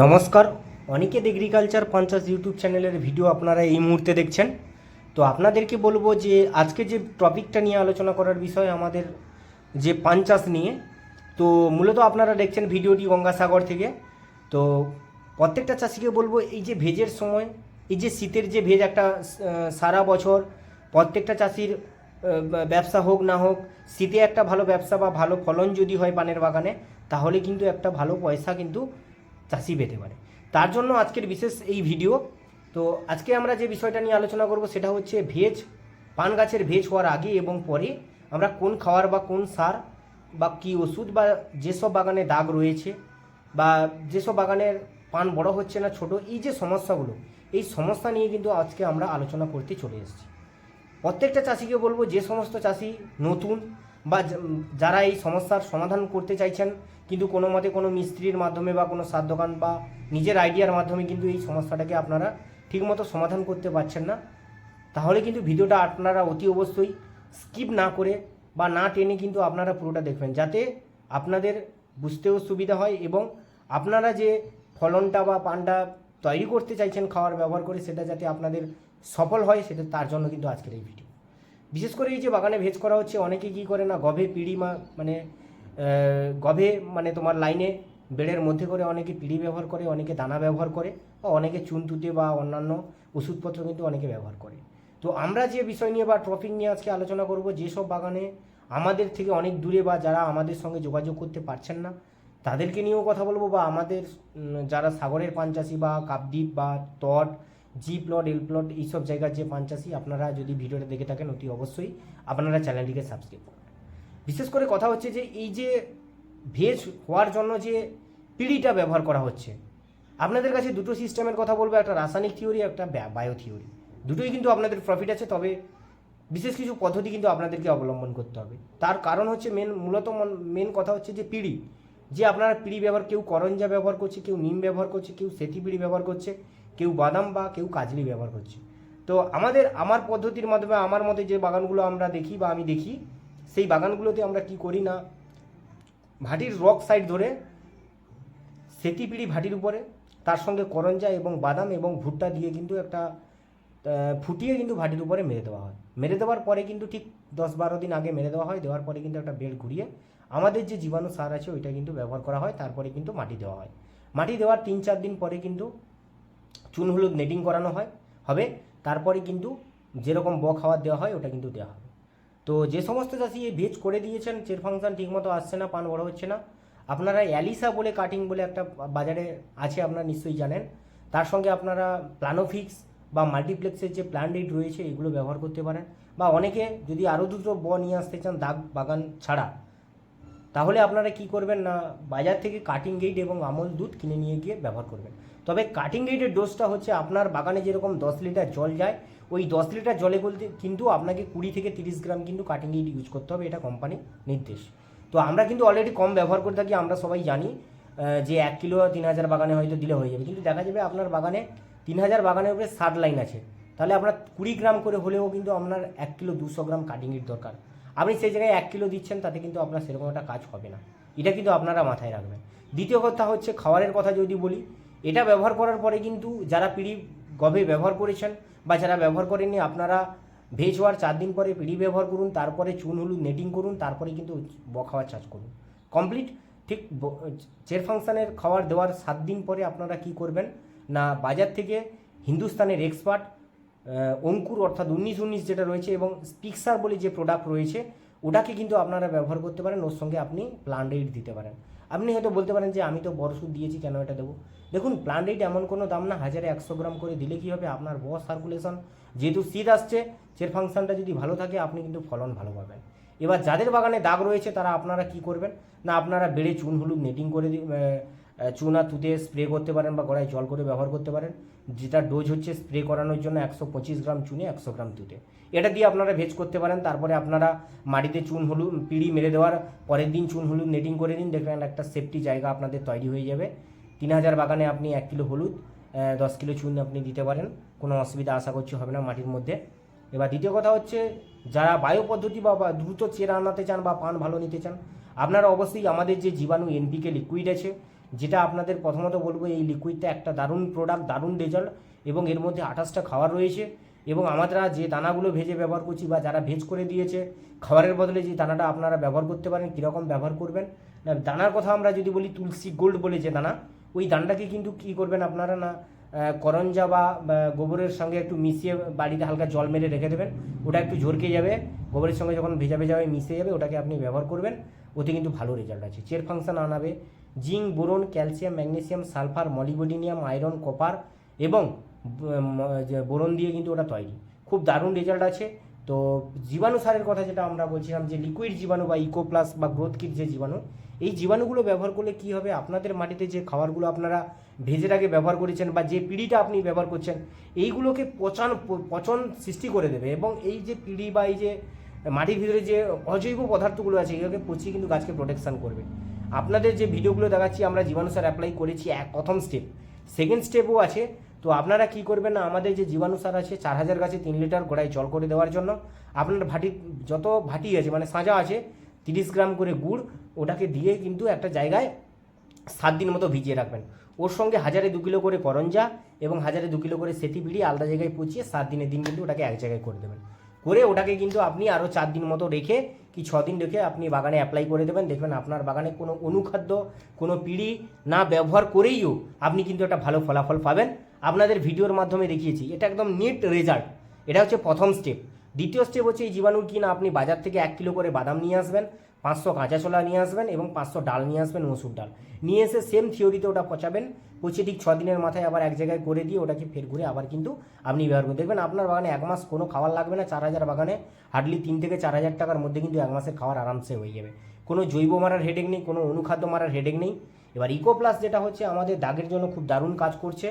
নমস্কার, অনিকেত এগ্রিকালচার পঞ্চাশ ইউটিউব চ্যানেলের ভিডিও আপনারা এই মুহূর্তে দেখছেন। তো আপনাদেরকে বলব যে, আজকে যে টপিকটা নিয়ে আলোচনা করার বিষয় আমাদের যে পান চাষ নিয়ে, তো মূলত আপনারা দেখছেন ভিডিওটি গঙ্গাসাগর থেকে। তো প্রত্যেকটা চাষিকে বলব, এই যে ভেজের সময়, এই যে শীতের যে ভেজ একটা সারা বছর প্রত্যেকটা চাষির ব্যবসা হোক না হোক, শীতে একটা ভালো ব্যবসা বা ভালো ফলন যদি হয় পানের বাগানে, তাহলে কিন্তু একটা ভালো পয়সা কিন্তু চাষি পেতে পারে। তার জন্য আজকের বিশেষ এই ভিডিও। তো আজকে আমরা যে বিষয়টা নিয়ে আলোচনা করব সেটা হচ্ছে ভেজ, পান গাছের ভেজ হওয়ার আগে এবং পরে আমরা কোন খাওয়ার বা কোন সার বা কী ওষুধ বা যেসব বাগানে দাগ রয়েছে বা যেসব বাগানের পান বড় হচ্ছে না ছোট, এই যে সমস্যাগুলো, এই সমস্যা নিয়ে কিন্তু আজকে আমরা আলোচনা করতে চলে এসেছি। প্রত্যেকটা চাষিকে বলব যে সমস্ত চাষি নতুন বা যারা এই সমস্যার সমাধান করতে চাইছেন, কিন্তু কোনো মতে কোনো মিস্ত্রির মাধ্যমে বা কোনো সার দোকান বা নিজের আইডিয়ার মাধ্যমে কিন্তু এই সমস্যাটাকে আপনারা ঠিকমতো সমাধান করতে পারছেন না, তাহলে কিন্তু ভিডিওটা আপনারা অতি অবশ্যই স্কিপ না করে বা না টেনে কিন্তু আপনারা পুরোটা দেখবেন, যাতে আপনাদের বুঝতেও সুবিধা হয় এবং আপনারা যে ফলনটা বা পানটা তৈরি করতে চাইছেন খাওয়ার ব্যবহার করে সেটা যাতে আপনাদের সফল হয়, সেটা তার জন্য কিন্তু আজকের এই ভিডিও। বিশেষ করে এই যে বাগানে ভেজ করা হচ্ছে, অনেকে কি করে না, গভে পিড়ি মা মানে গভে মানে তোমার লাইনে বেড়ের মধ্যে করে অনেকে পিড়ি ব্যবহার করে, অনেকে দানা ব্যবহার করে, বা অনেকে চুন তুতে বা অন্যান্য ওষুধপত্র কিন্তু অনেকে ব্যবহার করে। তো আমরা যে বিষয় নিয়ে বা টপিক নিয়ে আজকে আলোচনা করব যেসব বাগানে আমাদের থেকে অনেক দূরে বা যারা আমাদের সঙ্গে যোগাযোগ করতে পারছেন না, তাদেরকে নিয়েও কথা বলব বা আমাদের যারা সাগরের পানচাষি বা কাপদ্বীপ বা তট জি প্লট এল প্লট এইসব জায়গার যে পানচাষি আপনারা যদি ভিডিওটা দেখে থাকেন, অতি অবশ্যই আপনারা চ্যানেলটিকে সাবস্ক্রাইব করুন। বিশেষ করে কথা হচ্ছে যে, এই যে ভেজ হওয়ার জন্য যে পিড়িটা ব্যবহার করা হচ্ছে, আপনাদের কাছে দুটো সিস্টেমের কথা বলব, একটা রাসায়নিক থিওরি একটা বায়ো থিওরি দুটোই কিন্তু আপনাদের প্রফিট আছে, তবে বিশেষ কিছু পদ্ধতি কিন্তু আপনাদেরকে অবলম্বন করতে হবে। তার কারণ হচ্ছে মেন মূলত মেন কথা হচ্ছে যে পিড়ি, যে আপনারা পিড়ি ব্যবহার, কেউ করঞ্জা ব্যবহার করছে, কেউ নিম ব্যবহার করছে, কেউ সেতি পিড়ি ব্যবহার করছে কেউ বাদাম বা কেউ কাজলি ব্যবহার করছে। তো আমাদের, আমার পদ্ধতির মাধ্যমে, আমার মতে যে বাগানগুলো আমরা দেখি বা আমি দেখি, সেই বাগানগুলোতে আমরা কি করি না? ভাটির রক সাইড ধরে সেতি পিড়ি ভাটির উপরে, তার সঙ্গে করঞ্জা এবং বাদাম এবং ভুট্টা দিয়ে কিন্তু একটা ফুটিয়ে কিন্তু ভাটির উপরে মেরে দেওয়া হয়। মেরে দেওয়ার পরে কিন্তু ঠিক দশ বারো দিন আগে মেরে দেওয়া হয়, দেওয়ার পরে কিন্তু একটা বেড ঘুরিয়ে আমাদের যে জীবাণু সার আছে ওইটা কিন্তু ব্যবহার করা হয়, তারপরে কিন্তু মাটি দেওয়া হয়। মাটি দেওয়ার তিন চার দিন পরে কিন্তু চুন হলুদ নেটিং করানো হয়, হবে। তারপরে কিন্তু যেরকম ব খাবার দেওয়া হয়, ওটা কিন্তু দেওয়া হবে। তো যে সমস্ত চাষি এই ভেজ করে দিয়েছেন চের ফাংশন ঠিকমতো আসছে না, পান বড় হচ্ছে না, আপনারা অ্যালিসা বলে কাটিং বলে একটা বাজারে আছে, আপনারা নিশ্চয়ই জানেন। তার সঙ্গে আপনারা প্লানোফিক্স বা মাল্টিপ্লেক্সের যে প্ল্যান রেট রয়েছে, এগুলো ব্যবহার করতে পারেন। বা অনেকে যদি আরও দুটো ব নিয়ে আসতে চান, দাগ বাগান ছাড়া তাহলে আপনারা কি করবেন না, বাজার থেকে কাটিং গেট এবং আমল দুধ কিনে নিয়ে গিয়ে ব্যবহার করবেন। তবে কাটিং গেটের ডোজটা হচ্ছে আপনার বাগানে যেরকম দশ লিটার জল যায়, ওই দশ লিটার জলে বলতে কিন্তু আপনাকে কুড়ি থেকে তিরিশ গ্রাম কিন্তু কাটিং গেট ইউজ করতে হবে, এটা কোম্পানির নির্দেশ। তো আমরা কিন্তু অলরেডি কম ব্যবহার করে থাকি, আমরা সবাই জানি যে এক কিলো তিন হাজার বাগানে হয়তো দিলে হয়ে যাবে। কিন্তু দেখা যাবে আপনার বাগানে তিন হাজার বাগানের উপরে ষাট লাইন আছে। তাহলে আপনার কুড়ি গ্রাম করে হলেও কিন্তু আপনার এক কিলো দুশো গ্রাম কাটিং গেট দরকার। আপনি সেই জায়গায় এক কিলো দিচ্ছেন, তাতে কিন্তু আপনার সেরকম একটা কাজ হবে না। এটা কিন্তু আপনারা মাথায় রাখবেন। দ্বিতীয় কথা হচ্ছে খাবারের কথা যদি বলি, এটা ব্যবহার করার পরে কিন্তু যারা পিড়ি গভে ব্যবহার করেছেন বা যারা ব্যবহার করেননি, আপনারা ভেজ হওয়ার চার দিন পরে পিড়ি ব্যবহার করুন, তারপরে চুন, হলুদ, নেটিং করুন, তারপরে কিন্তু খাওয়ার চাষ করুন। কমপ্লিট, ঠিক চের ফাংশানের খাবার দেওয়ার সাত দিন পরে আপনারা কি করবেন, না বাজার থেকে হিন্দুস্তানের এক্সপার্ট অঙ্কুর অর্থাৎ উনিশ উনিশ যেটা রয়েছে এবং স্পিক্সার বলে যে প্রোডাক্ট রয়েছে, ওটাকে কিন্তু আপনারা ব্যবহার করতে পারেন, ওর সঙ্গে আপনি প্লান রেট দিতে পারেন। আপনি হয়তো বলতে পারেন যে আমি তো বড় সুদ দিয়েছি, কেন এটা দেবো? দেখুন প্লান রেট এমন কোনো দাম না, হাজারে একশো গ্রাম করে দিলে কি হবে? আপনার বস সার্কুলেশন যেহেতু শীত আসছে চের ফাংশনটা যদি ভালো থাকে, আপনি কিন্তু ফলন ভালো পাবেন। এবার যাদের বাগানে দাগ রয়েছে, তারা আপনারা কি করবেন? না, আপনারা বেড়ে চুন, হলুদ নেটিং করে চুন তুতে স্প্রে করতে পারেন বা গড়ায় জল করে ব্যবহার করতে পারেন। যেটা ডোজ হচ্ছে স্প্রে করানোর জন্য একশো পঁচিশ গ্রাম চুনে, একশো গ্রাম তুতে। এটা দিয়ে আপনারা ভেজ করতে পারেন। তারপরে আপনারা মাটিতে চুন হলুদ, পিড়ি মেরে দেওয়ার পরের দিন চুন হলুদ নেটিং করে দিন। দেখবেন একটা সেফটি জায়গা আপনাদের তৈরি হয়ে যাবে। তিন হাজার বাগানে আপনি এক কিলো হলুদ দশ কিলো চুন আপনি দিতে পারেন। কোনো অসুবিধা আশা করছি হবে না মাটির মধ্যে। এবার দ্বিতীয় কথা হচ্ছে, যারা বায়ু পদ্ধতি বা দ্রুত চেরা আনাতে চান বা পান ভালো নিতে চান, আপনারা অবশ্যই আমাদের যে জীবাণু এনপিকে লিকুইড আছে যেটা আপনাদের প্রথমত বলব, এই লিকুইডটা একটা দারুণ প্রোডাক্ট দারুণ রেজাল্ট এবং এর মধ্যে আঠাশটা খাবার রয়েছে এবং আমরা যে দানাগুলো ভেজে ব্যবহার করছি বা যারা ভেজ করে দিয়েছে, খাবারের বদলে যে দানাটা আপনারা ব্যবহার করতে পারেন, কীরকম ব্যবহার করবেন। না, দানার কথা আমরা যদি বলি, তুলসী গোল্ড বলে যে দানা, ওই দানাটাকে কিন্তু কী করবেন আপনারা না করঞ্জা বা গোবরের সঙ্গে একটু মিশিয়ে বাড়িতে হালকা জল মেরে রেখে দেবেন। ওটা একটু ঝরকে যাবে, গোবরের সঙ্গে যখন ভেজা ভেজা হয়ে মিশে যাবে, ওটাকে আপনি ব্যবহার করবেন, ওতে কিন্তু ভালো রেজাল্ট আছে। চের function আনাবে zinc, boron, calcium, magnesium, sulphur, molybdenum, iron, copper এবং বোরন দিয়ে কিন্তু ওটা তৈরি। খুব দারুণ রেজাল্ট আছে। তো জীবাণু সারের কথা যেটা আমরা বলছিলাম যে লিকুইড জীবাণু বা ইকোপ্লাস বা গ্রোথ কিট যে জীবাণু, এই জীবাণুগুলো ব্যবহার করলে কি হবে? আপনাদের মাটিতে যে খাবারগুলো আপনারা ভেজের আগে ব্যবহার করেছেন বা যে পিঁড়িটা আপনি ব্যবহার করছেন, এইগুলোকে পচন পচন সৃষ্টি করে দেবে এবং এই যে পিঁড়ি বা এই যে মাটির ভিতরে যে অজৈব পদার্থগুলো আছে, এগুলোকে পচিয়ে কিন্তু গাছকে প্রোটেকশন করবে। আপনাদের যে ভিডিওগুলো দেখাচ্ছি, আমরা জীবাণু সার অ্যাপ্লাই করেছি এক, প্রথম স্টেপ সেকেন্ড স্টেপও আছে। তো আপনারা কি করবেন না, আমাদের যে জীবাণু সার আছে, চার হাজার গাছে তিন লিটার গোড়ায় জল করে দেওয়ার জন্য, আপনার ভাটি, যত ভাটি আছে মানে সাঁজা আছে, তিরিশ গ্রাম করে গুড়, ওটাকে দিয়ে কিন্তু একটা জায়গায় সাত দিন মতো ভিজিয়ে রাখবেন। ওর সঙ্গে হাজারে দু কিলো করে করঞ্জা এবং হাজারে দু কিলো করে সেটি বিড়ি আলাদা জায়গায় পচিয়ে সাত দিনের দিন কিন্তু ওটাকে এক জায়গায় করে দেবেন। করে ওটাকে কিন্তু আপনি আরও চার দিন মতো রেখে, কি ছ দিন রেখে আপনি বাগানে অ্যাপ্লাই করে দেবেন। দেখবেন আপনার বাগানে কোনো অনুখাদ্য, কোনো পিড়ি না ব্যবহার করেইও আপনি কিন্তু একটা ভালো ফলাফল পাবেন। আপনাদের ভিডিওর মাধ্যমে দেখিয়েছি, এটা একদম নিট রেজাল্ট এটা হচ্ছে প্রথম স্টেপ দ্বিতীয় স্টেপ হচ্ছে এই জীবাণুর কিনা আপনি বাজার থেকে এক কিলো করে বাদাম নিয়ে আসবেন, পাঁচশো কাঁচা ছোলা নিয়ে আসবেন এবং পাঁচশো ডাল নিয়ে আসবেন, মসুর ডাল। নিয়ে এসে সেম থিওরিতে ওটা পচাবেন। পচিয়ে ঠিক ছ দিনের মাথায় আবার এক জায়গায় করে দিয়ে ওটাকে ফের ঘুরে আবার কিন্তু আপনি ব্যবহার করুন। দেখবেন আপনার বাগানে এক মাস কোনো খাবার লাগবে না, চার হাজার বাগানে হার্ডলি তিন থেকে চার হাজার টাকার মধ্যে কিন্তু এক মাসের খাবার আরামসে হয়ে যাবে। কোনো জৈব মারার হেডেক নেই, কোনো অনুখাদ্য মারার হেডেক নেই। এবার ইকো প্লাস যেটা হচ্ছে, আমাদের দাগের জন্য খুব দারুণ কাজ করছে।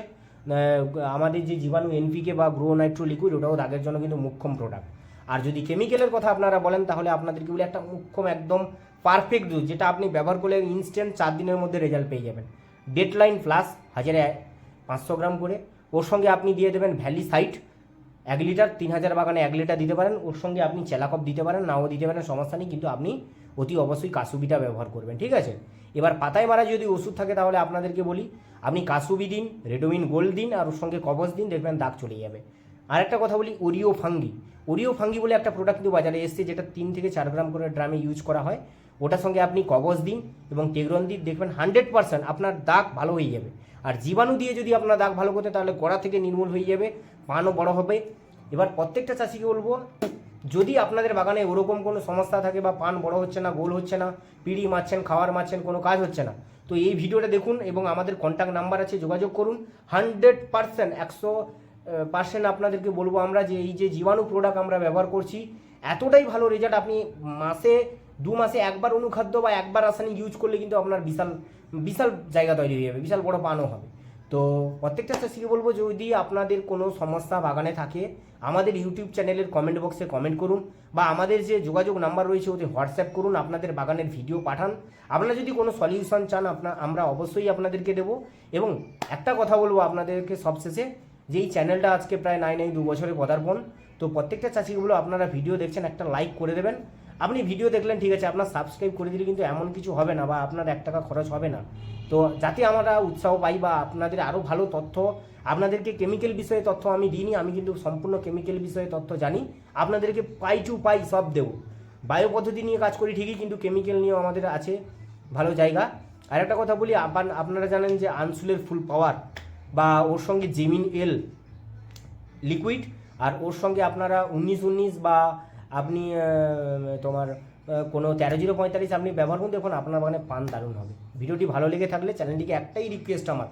আমাদের যে জীবাণু এনপিকে বা গ্রো নাইট্রো লিকুইড, ওটাও দাগের জন্য কিন্তু মুখ্যম প্রোডাক্ট আর যদি কেমিক্যালের কথা আপনারা বলেন, তাহলে আপনাদেরকে বলি একটা মুখ্যম, একদম পারফেক্ট ডোজ যেটা আপনি ব্যবহার করলে ইনস্ট্যান্ট চার দিনের মধ্যে রেজাল্ট পেয়ে যাবেন। ডেডলাইন প্লাস হাজারে পাঁচশো গ্রাম করে। ওর সঙ্গে আপনি দিয়ে দেবেন ভ্যালি সাইট এক লিটার, তিন হাজার বাগানে এক লিটার দিতে পারেন। ওর সঙ্গে আপনি চেলাকপ দিতে পারেন, নাও দিতে পারেন, সমস্যা নেই, কিন্তু আপনি অতি অবশ্যই কাসুবিটা ব্যবহার করবেন, ঠিক আছে? এবার পাতায় মারা যদি ওষুধ থাকে তাহলে আপনাদেরকে বলি, আপনি কাসুবি দিন, রেডোমিন গোল্ড দিন, আর ওর সঙ্গে কবচ দিন, দেখবেন দাগ চলে যাবে। আর একটা কথা বলি, ওরিও ফাঙ্গি। ওরিও ফাঙ্গি বলে একটা প্রোডাক্ট কিন্তু বাজারে এসছে, যেটা তিন থেকে চার গ্রাম করে ড্রামে ইউজ করা হয়। ওটার সঙ্গে আপনি কবচ দিন এবং টেগরন দিন, দেখবেন হান্ড্রেড পার্সেন্ট আপনার দাগ ভালো হয়ে যাবে। আর জীবাণু দিয়ে যদি আপনার দাগ ভালো করতে তাহলে গোড়া থেকে নির্মূল হয়ে যাবে, পানও বড় হবে। এবার প্রত্যেকটা চাষিকে বলব, যদি আপনাদের বাগানে ওরকম কোনো সমস্যা থাকে বা পান বড় হচ্ছে না, গোল হচ্ছে না, পিড়ি মারছেন, খাওয়ার মারছেন, কোনো কাজ হচ্ছে না, তো এই ভিডিওটা দেখুন এবং আমাদের কন্ট্যাক্ট নাম্বার আছে, যোগাযোগ করুন। হান্ড্রেড পার্সেন্ট একশো পার্সেন্ট আপনাদেরকে বলব আমরা যে এই যে জীবাণু প্রোডাক্ট আমরা ব্যবহার করছি, এতটাই ভালো রেজাল্ট আপনি মাসে দু মাসে একবার অনুখাদ্য বা একবার রাসায়নিক ইউজ করলে কিন্তু আপনার বিশাল বিশাল জায়গা তৈরি হয়ে যাবে, বিশাল বড় পানও হবে। তো প্রত্যেকটা চাষিকে বলব, যদি আপনাদের কোনো সমস্যা বাগানে থাকে, আমাদের ইউটিউব চ্যানেলের কমেন্ট বক্সে কমেন্ট করুন বা আমাদের যে যোগাযোগ নাম্বার রয়েছে, ওতে হোয়াটসঅ্যাপ করুন, আপনাদের বাগানের ভিডিও পাঠান। আপনারা যদি কোনো সলিউশন চান আপনার আমরা অবশ্যই আপনাদেরকে দেবো। এবং একটা কথা বলব আপনাদেরকে সবশেষে, যে এই চ্যানেলটা আজকে প্রায় নাই নাই, দু বছরে পদার্পণ। তো প্রত্যেকটা চাষিগুলো আপনারা ভিডিও দেখছেন, একটা লাইক করে দেবেন। আপনি ভিডিও দেখলেন, ঠিক আছে, আপনার সাবস্ক্রাইব করে দিলে কিন্তু এমন কিছু হবে না বা আপনার এক টাকা খরচ হবে না। তো যাতে আমরা উৎসাহ পাই বা আপনাদের আরও ভালো তথ্য, আপনাদেরকে কেমিক্যাল বিষয়ে তথ্য আমি দিইনি, আমি কিন্তু সম্পূর্ণ কেমিক্যাল বিষয়ে তথ্য জানি। আপনাদেরকে পাই টু পাই সব দেবো। বায়ো পদ্ধতি নিয়ে কাজ করি ঠিকই, কিন্তু কেমিক্যাল নিয়েও আমাদের আছে ভালো জায়গা। আর একটা কথা বলি, আপান- আপনারা জানেন যে আনসুলের ফুল পাওয়ার বা ওর সঙ্গে জেমিন এল লিকুইড আর ওর সঙ্গে আপনারা উনিশ উনিশ বা আপনি তোমার কোনো তেরো জিরো পঁয়তাল্লিশ আপনি ব্যবহার করুন, দেখুন আপনার মানে পান দারুণ হবে। ভিডিওটি ভালো লেগে থাকলে চ্যানেলটিকে একটাই রিকোয়েস্ট আমার।